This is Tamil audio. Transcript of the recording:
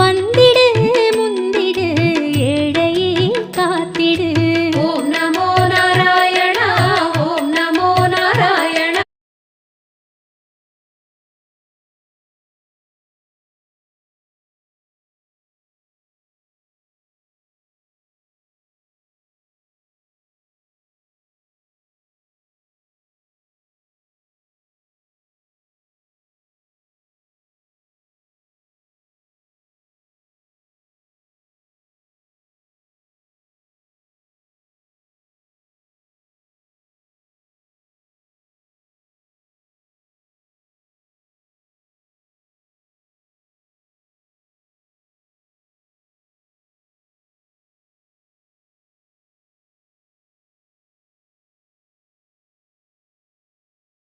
வந்தே